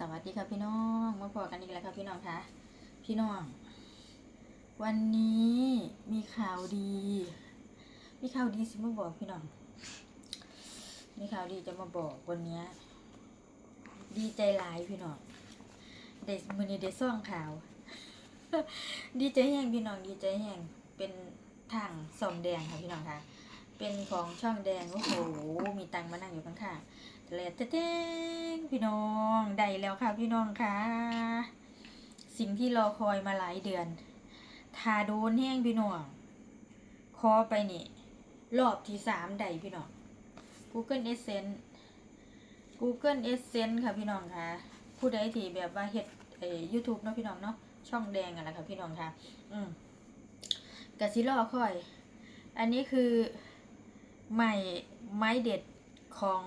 สวัสดีค่ะพี่น้องมาพอกันอีกแล้วค่ะพี่น้องคะพี่น้อง วันนี้มีข่าวดี มีข่าวดีสิมาบอกพี่น้อง มีข่าวดีจะมาบอกวันนี้ดีใจหลายพี่น้องเด็กมือนี้ได้ซ่องข่าว ดีใจแห้งพี่น้องดีใจแห้งเป็นทางส่องแดงค่ะพี่น้องคะเป็นของช่องแดงโอ้โหมีตังมานั่งอยู่ข้างๆ เลดเต้งพี่น้องได้แล้วค่ะพี่น้องค่ะ สิ่งที่รอคอยมาหลายเดือนทาโดนแห้งพี่น้อง คอไปนี่ รอบที่สามได้พี่น้อง Google Essence Google Essence ค่ะพี่น้องค่ะผู้ใดที่แบบว่าเฮ็ดเอ่อ YouTube เนาะพี่น้องเนาะช่องแดงอะแหละค่ะพี่น้องค่ะ อืมกะสิรอคอย อันนี้คือใหม่ไม้เด็ดของ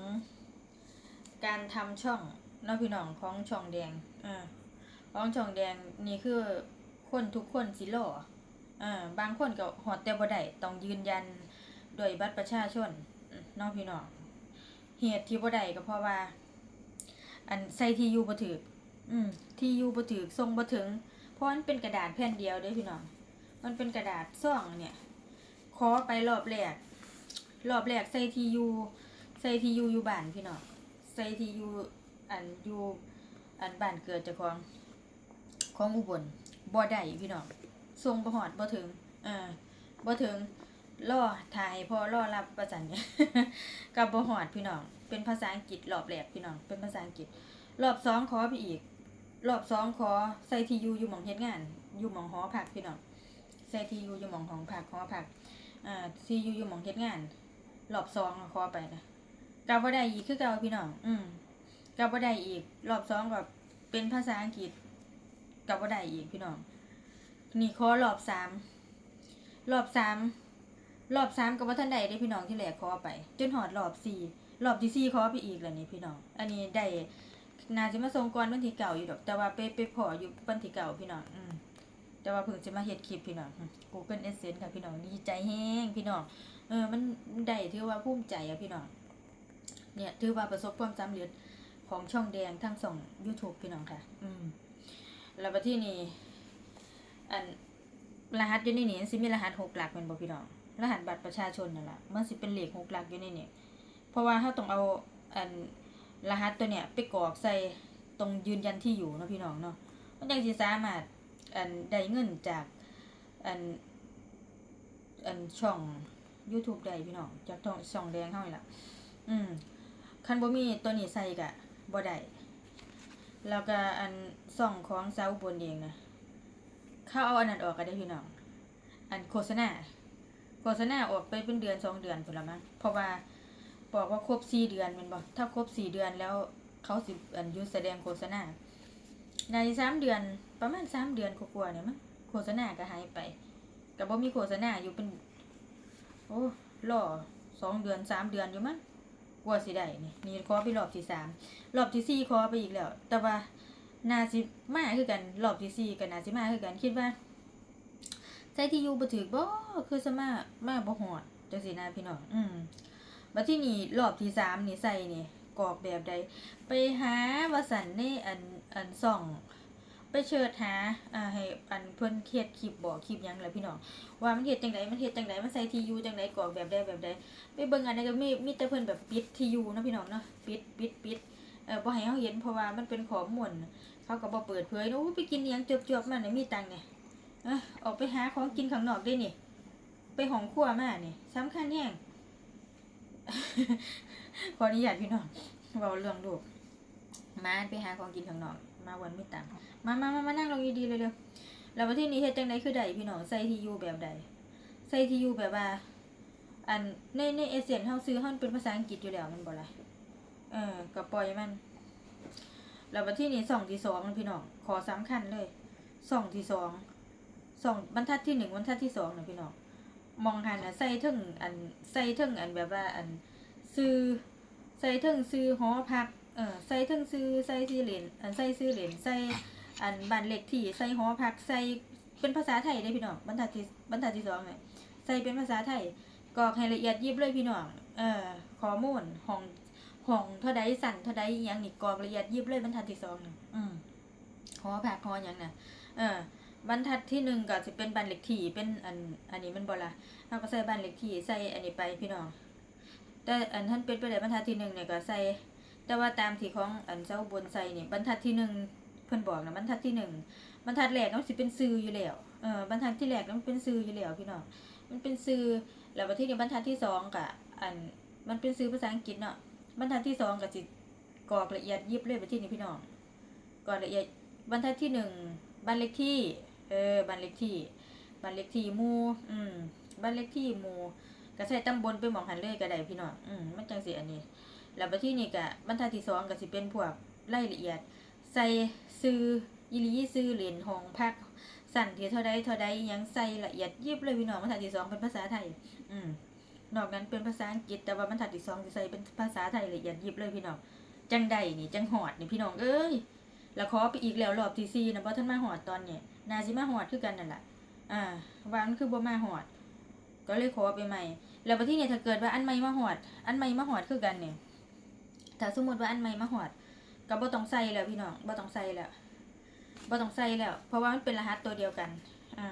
การทำช่องเน้องพี่น้องของช่องแดงอ่าของช่องแดงนี่คือคนทุกคนสิรออ่าบางคนก็หอดแต่บ่ได้ต้องยืนยันโดวยบัตรประชาชนอืมเน้องพี่น้องเหตุที่บ่ได้ก็เพราะว่า อันใส่ที่อยู่บ่ถูกอืมที่อยู่บ่ถูกส่งบ่ถึง เพราะมันเป็นกระดาษแผ่นเดียวเด้อพี่น้องมันเป็นกระดาษซ่องเนี่ยขอไปรอบแรกรอบแรกใส่ที่อยู่ใส่ที่อยู่อยู่บ้านพี่น้องใส่ที่อยู่อันอยู่อันบ้านเกิดเจ้าของของอุบลบ่ได้พี่น้องส่งบ่ฮอดบ่ถึงอ่าบ่ถึงรอถ่ายพอรอรับประจันเนี่ยกับบ่ฮอดพี่น้อง เป็นภาษาอังกฤษรอบแรกพี่น้อง เป็นภาษาอังกฤษ รอบสองขอไปอีก รอบสองขอใส่ทียูอยู่หม่องเฮ็ดงาน อยู่หม่องหอพักพี่น้องใส่ทียูอยู่หม่องของพักหอพักอ่าทียูอยู่หม่องเฮ็ดงาน รอบสองขอไปนะ กลับบ่าได้อีกคือเก่าพี่น้อง อืมกลับบ่าได้อีก รอบสองแบบเป็นภาษาอังกฤษกลับบ่าได้อีกพี่น้อง นี่ขอรอบสามรอบสามรอบสามก็บ่าทันได้เด้พี่น้องที่แรกขอไป จนหอดรอบสี่รอบที่สี่ขอไปอีกแล้วนี่พี่น้อง อันนี้ได้นาจะมาส่งก่อนวันที่เก่าอยู่ดอก แต่ว่าไปไปพออยู่วันที่เก่าพี่น้อง อืมแต่ว่าเพิ่งจะมาเฮ็ดคลิปพี่น้อง Google Essence ค่ะพี่น้องดีใจแฮงพี่น้อง เออมันได้ถือว่าภูมิใจอะพี่น้อง เนี่ยถือว่าประสบความสำเร็จของช่องแดงทั้งสอง YouTube พี่น้องค่ะ อืม แล้วที่นี่อันรหัสอยู่ในนี้สิมีรหัสหกหลักเป็นบ่พี่น้อง รหัสบัตรประชาชนนั่นแหละมันสิเป็นเลขหกหลักอยู่ในนี้เพราะว่าถ้าต้องเอาอันรหัสตัวเนี้ยไปกรอกใส่ตรงยืนยันที่อยู่เนาะพี่น้องเนาะมันยังสิสามารถอันได้เงินจากอันอันช่อง YouTube ได้พี่น้องจากช่องแดงเฮานี่ละอืม คันบ่มีตัวนี้ใส่ก็บ่ได้แล้วก็อันส่องของสาอุบนเองนะเขาเอาอันนั้นออกก็ได้พี่น้อง อันโฆษณาโฆษณาออกไปเป็นเดือนสองเดือนพุ่นละมั้งเพราะว่าบอกว่าครบสี่เดือนมันบอกถ้าครบสี่เดือนแล้วเขาสิอันยุดแสดงโฆษณาในสามเดือนประมาณสามเดือนกว่าๆเนี่ยมั้งโฆษณาก็หายไปก็บ่มีโฆษณาอยู่เป็น โอ้รอสองเดือนสามเดือนอยู่มั้ง กว่าสิได้นี่นี่ขอไปรอบที่สามรอบที่สี่ขอไปอีกแล้ว แต่ว่านาสิมาคือกันรอบที่สี่กับนาสิมาคือกันคิดว่าใส่ที่อยู่บ่ถือบ่คือสมามาบ่ฮอดจังซี่นะพี่น้องอืมบัดที่นี่รอบที่สามนี่ใส่นี่กรอกแบบใด ไปหาว่าสันในอันอันส่อง ไปเชิดหาอ่าให้อันเพิ่อนเฮ็ดคลิปบอกคลิปยังแหละพี่น้องว่ามันเฮ็ดจังไดมันเฮ็ดจังไดมันใส่ทียูจังไดกรอกแบบใดแบบใดไปเบิ่งอันนั้ก็มีมีแต่เพิ่นแบบปิดทียูนะพี่น้องเนาะปิดปิดปิดเออบ่ให้เฮาเห็นเพราะว่ามันเป็นข้อมูลเขาก็บ่เปิดเผยนู้ไปกินยังจวบๆมาเนี่ยมีตังค์เนี่ยออออกไปหาของกินข้างนอกได้นี่ไปห้องครัวมานี่สำคัญแฮงขออนุญาตพี่น้องเว้าเรื่องลูก มาไปหาของกินข้างนอกมาวันไมีตังมามามามานั่งลงดีๆเร็วๆแล้วประเทศนี้เฮ็ดจังไดคือใดพี่น้องใส่ทียูแบบใดใส่ที่อยู่แบบว่า อันในในเอเซนเฮาซื้อเฮาเป็นภาษาอังกฤษอยู่แล้วมันบ่ล่ะเออก็ปล่อยมันแล้วบัดที่นี้สองที่สองพี่น้องขอสำคัญเลยสองที่สองสองบรรทัดที่หนึ่งบรรทัดที่สองนะพี่น้องมองหันน่ะใส่เทึงอันใส่เทึงอันแบบว่าอันซื้อใส่เทึงซื้อหอพัก ออใส่เทึงซื้อใส่ซื้อเหรียญอันใส่ซื้อเหรียญใส่อันบ้านเลขที่ใส่หอพักใส่เป็นภาษาไทยได้พี่น้องบรรทัดที่บรรทัดที่สองเนี่ยใส่เป็นภาษาไทยกรอกให้ละเอียดยิบเลยพี่น้องเออข้อมูลห้องห่องเท่าใดสั่นเท่าใดยังนี่กรอกละเอียดยิบเลยบรรทัดที่สองเนี่อืมหอผักหอหยังน่ะเออบรรทัดที่หนึ่งก็สิเป็นบันเล็กที่เป็นอันอันนี้มันบ่ละเราก็ใส่บันเล็กที่ใส่อันนี้ไปพี่น้องแต่อันท่านเป็นไปได้บรรทัดที่หนึ่งเนี่ยก็ใส่ แต่ว่าตามที่ของอันเจ้าบนใส่นี่บรรทัดที่หนึ่งเพิ่นบอกนะบรรทัดที่หนึ่งบรรทัดแรกมันสิเป็นซื้ออยู่แล้วเออบรรทัดที่แรกมันเป็นซื้ออยู่แล้วพี่น้องมันเป็นซื้อแล้วบัดที่นี่บรรทัดที่สองก็อันมันเป็นซื้อภาษาอังกฤษเนาะบรรทัดที่สองก็สิกรอกละเอียดยิบเลยบัดที่นี่พี่น้องกรอกละเอียดบรรทัดที่หนึ่งบ้านเลขที่เออบ้านเลขที่บ้านเลขที่หมู่อืมบ้านเลขที่หมู่ก็ใส่ตำบลไปหมองหันเลยก็ได้พี่น้องอืมมันจังสิอันนี้ แล้วบัดที่นี่ก็บรรทัดที่สองก็สิเป็นพวกรายละเอียด ใส่ซื้ออีหลีซื้อเหรียญห้องพักสั่นที่เท่าใดเท่าใดอิหยังใส่ละเอียดยิบเลยพี่น้องบรรทัดที่สองเป็นภาษาไทย อืมนอกนั้นเป็นภาษาอังกฤษแต่ว่าบรรทัดที่สองจะใส่เป็นภาษาไทยละเอียดยิบเลยพี่น้องจังใดนี่จังหอดนี่พี่น้องเอ้ยแล้วขอไปอีกแล้วรอบที่สี่นะบ่ท่านมาหอดตอนเนี่ยนาสิมาหอดคือกันนั่นแหละอ่าวานคือบ่มาหอด ก็เลยขอไปใหม่ แล้วบัดที่เนี่ยถ้าเกิดว่าอันใหม่มาหอด อันใหม่มาหอดคือกันเนี่ย ถ้าสมมติว่าอันใหม่มาหอดก็บ่ต้องใส่แล้วพี่น้องบ่ต้องใส่แล้วบ่ต้องใส่แล้ว เพราะว่ามันเป็นรหัสตัวเดียวกัน อ่า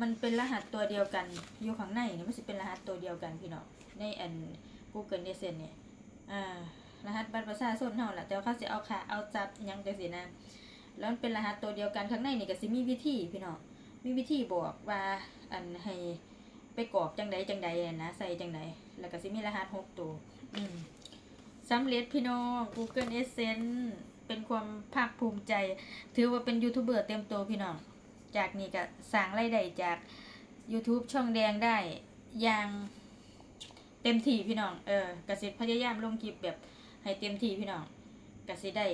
มันเป็นรหัสตัวเดียวกัน อยู่ข้างในนี่มันสิเป็นรหัสตัวเดียวกันพี่น้อง ในอัน Google d e s e n เนี่ย อ่า รหัสบัตรประชาชนเฮาล่ะแต่ว่าเขาสิเอาค่ะเอาจับยังจังซี่นะ แล้วมันเป็นรหัสตัวเดียวกันข้างในนี่ก็สิมีวิธีพี่น้อง มีวิธีบอกว่าอันให้ไปกรอกจังใดจังใดนะใส่จังใดแล้วก็สิมีรหัสหกตัว อืม สำเร็จพี่น้อง Google Essence เป็นความภาคภูมิใจ ถือว่าเป็นยูทูบเบอร์เต็มตัวพี่น้อง จากนี้ก็สร้างรายได้จาก YouTube ช่องแดงได้อย่างเต็มที่พี่น้อง เออกสิพยายามลงคลิปแบบให้เต็มที่พี่น้องกสิได้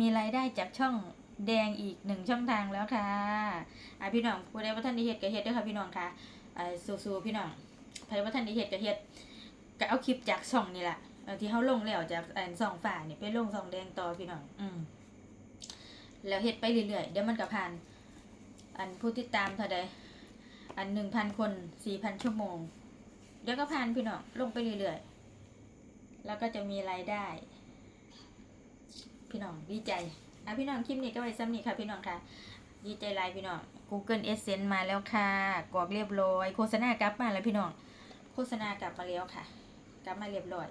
มีรายได้จากช่องแดงอีกหนึ่งช่องทางแล้วค่ะอะพี่น้องผู้ใดว่าท่านได้เฮ็ดก็เฮ็ดเด้วยค่ะพี่น้องค่ะอ่าสู้ๆพี่น้องผู้ใดว่าท่านได้เฮ็ดก็เฮ็ดก็เอาคลิปจากช่องนี่แหละ ที่เขาลงแล้วจากอันสองฝ่ายนี่ยไปลงสองแดงต่อพี่น้องอืมแล้วเฮ็ดไปเรื่อยๆเดี๋ยวมันก็ผ่าน อันผู้ติดตามเท่าใดอันหนึ่งพันคนสี่พันชั่วโมง เดี๋ยวก็ผ่านพี่น้องลงไปเรื่อยๆแล้วก็จะมีรายได้ พี่น้องดีใจอะพี่น้องคลิปนี้ก็ไว้ซ้ำนี่ค่ะพี่น้องค่ะดีใจหลายพี่น้อง Google Essence มาแล้วค่ะกรอกเรียบร้อย โฆษณากลับมาแล้วพี่น้อง โฆษณากลับมาแล้วค่ะ กลับมาเรียบร้อย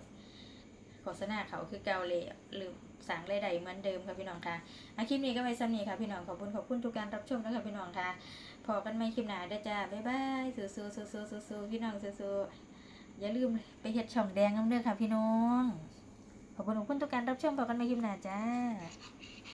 โฆษณาเขาคือเกาเลยหรือสั่งรายใดเหมือนเดิมค่ะพี่น้องค่ะอาคลิปนี้ก็ไว้ซ้ำนี้ค่ะพี่น้องขอบคุณขอบคุณทุกการรับชมนะคะพี่น้องค่ะพอกันไม่คลิปหน้าเด้อจ้าบ๊ายบายสู้สู้สู้สู้สู้สู้พี่น้องสู้สู้อย่าลืมไปเห็ดช่องแดงน้ำเด้อค่ะพี่น้องขอบคุณขอบคุณทุกการรับชมพอกันไม่คลิปหน้าจ้า